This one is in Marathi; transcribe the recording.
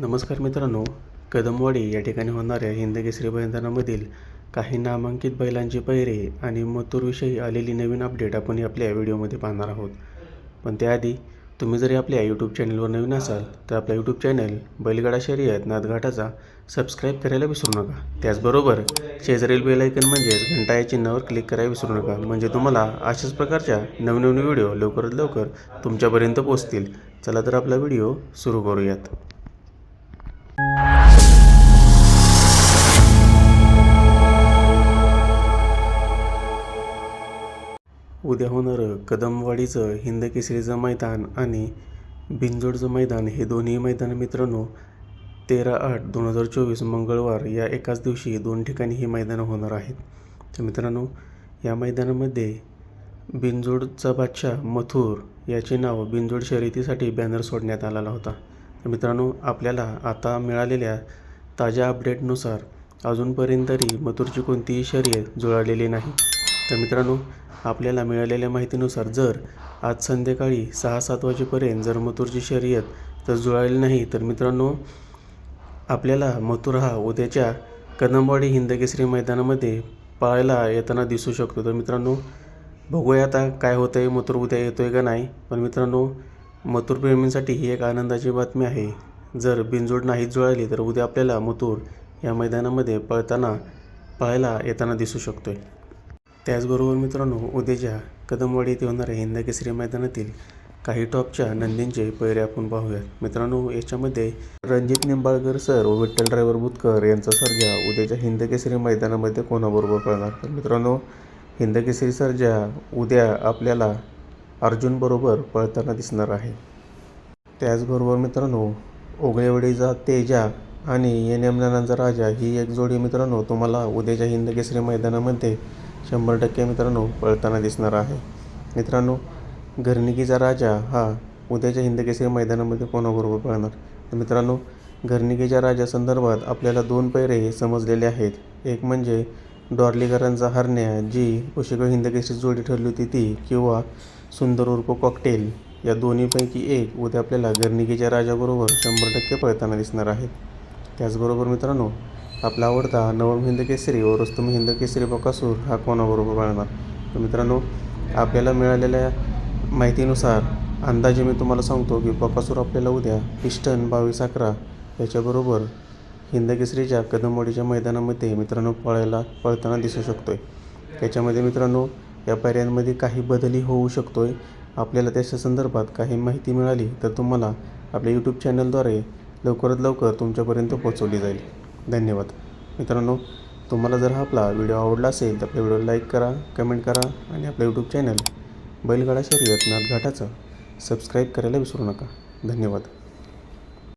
नमस्कार मित्रांनो कदमवाडी या ठिकाणी होणाऱ्या हिंदकेसरी मैदानामधील काही नामांकित बैलांची पैरे आणि मथुरविषयी आलेली नवीन अपडेट आपण आपल्या व्हिडिओमध्ये पाहणार आहोत. पण त्याआधी तुम्ही जरी आपल्या यूट्यूब चॅनलवर नवीन असाल तर आपला यूट्यूब चॅनल बैलगाडा शर्यत नाथघाटाचा सबस्क्राईब करायला विसरू नका. त्याचबरोबर शेजारील बेलायकन म्हणजेच घंटा या चिन्हावर क्लिक करायला विसरू नका. म्हणजे तुम्हाला अशाच प्रकारच्या नवनवीन व्हिडिओ लवकरात लवकर तुमच्यापर्यंत पोहोचतील. चला तर आपला व्हिडिओ सुरू करूयात. उद्या होणारं कदमवाडीचं हिंदकेसरीचं मैदान आणि बिंजोडचं मैदान हे दोन्ही मैदान मित्रांनो तेरा आठ दोन हजार चोवीस मंगळवार या एकाच दिवशी दोन ठिकाणी ही मैदानं होणार आहेत. तर मित्रांनो या मैदानामध्ये बिंजोडचा बादशाह मथुर याचे नाव बिंजोड शर्यतीसाठी बॅनर सोडण्यात आलेला होता. तर मित्रांनो आपल्याला आता मिळालेल्या ताज्या अपडेटनुसार अजूनपर्यंत तरी मथुरची कोणतीही शर्यत जुळालेली नाही. तर मित्रांनो आपल्याला मिळालेल्या माहितीनुसार जर आज संध्याकाळी सहा सात वाजेपर्यंत जर मथुरची शर्यत तर जुळाली नाही तर मित्रांनो आपल्याला मथुर हा उद्याच्या कदमवाडी हिंदकेसरी मैदानामध्ये पाहायला येताना दिसू शकतो. तर मित्रांनो बघूया आता काय होतं आहे मथुर उद्या येतो आहे का नाही. पण मित्रांनो मथुरप्रेमींसाठी ही एक आनंदाची बातमी आहे. जर बिनजोड नाही जुळाली तर उद्या आपल्याला मथुर या मैदानामध्ये पळताना पाहायला येताना दिसू शकतो आहे त्याचबरोबर मित्रांनो उद्याच्या कदमवाडी येथे होणाऱ्या हिंदकेसरी मैदानातील काही टॉपच्या नंदींचे पैरे आपण पाहूयात. मित्रांनो याच्यामध्ये रणजित निंबाळकर सर व विठ्ठल ड्रायव्हर बुतकर यांचा सर्जा उद्याच्या हिंदकेसरी मैदानामध्ये कोणाबरोबर पळणार? तर मित्रांनो हिंदकेसरी सर्जा उद्या आपल्याला अर्जुनबरोबर पळताना दिसणार आहे. त्याचबरोबर मित्रांनो ओगळेवडीचा तेजा आणि एन एम नानांचा राजा ही एक जोडी मित्रांनो तुम्हाला उद्याच्या हिंदकेसरी मैदानामध्ये शंभर टक्के मित्रांनो पळताना दिसणार आहे. मित्रांनो घरनिकीचा राजा हा उद्याच्या हिंदकेसरी मैदानामध्ये कोणाबरोबर पळणार? तर मित्रांनो राजा संदर्भात आपल्याला दोन पैरे समजलेले आहेत. एक म्हणजे डॉर्लीकरांचा हरण्या जी पुशेगाव हिंदकेसरी जोडी ठरली होती ती किंवा सुंदर उर्फ कॉकटेल. या दोन्हीपैकी एक उद्या आपल्याला गर्निकीच्या राजाबरोबर शंभर टक्के पळताना दिसणार आहेत त्याचबरोबर मित्रांनो आपला आवडता नवम हिंद केसरी व रुस्तम हिंद केसरी बकासूर हा कोणाबरोबर पाळणार तर मित्रांनो आपल्याला मिळालेल्या माहितीनुसार अंदाजे मी तुम्हाला सांगतो की बकासूर आपल्याला उद्या पिस्टन बावीस अकरा याच्याबरोबर हिंदकेसरीच्या कदमवाडीच्या मैदानामध्ये मित्रांनो पळायला पळताना दिसू शकतो आहे त्याच्यामध्ये मित्रांनो या पर्यांमध्ये काही बदलही होऊ शकतो आहे आपल्याला त्याच्या संदर्भात काही माहिती मिळाली तर तुम्हाला आपल्या यूट्यूब चॅनलद्वारे लवकरात लवकर तुमच्यापर्यंत पोहोचवली जाईल. धन्यवाद. मित्रांनो तुम्हाला जर हा आपला व्हिडिओ आवडला असेल तर आपल्या व्हिडिओ लाईक करा कमेंट करा आणि आपलं यूट्यूब चॅनल बैलगाडा शर्यत नाथघाटाचं सबस्क्राईब करायला विसरू नका. धन्यवाद.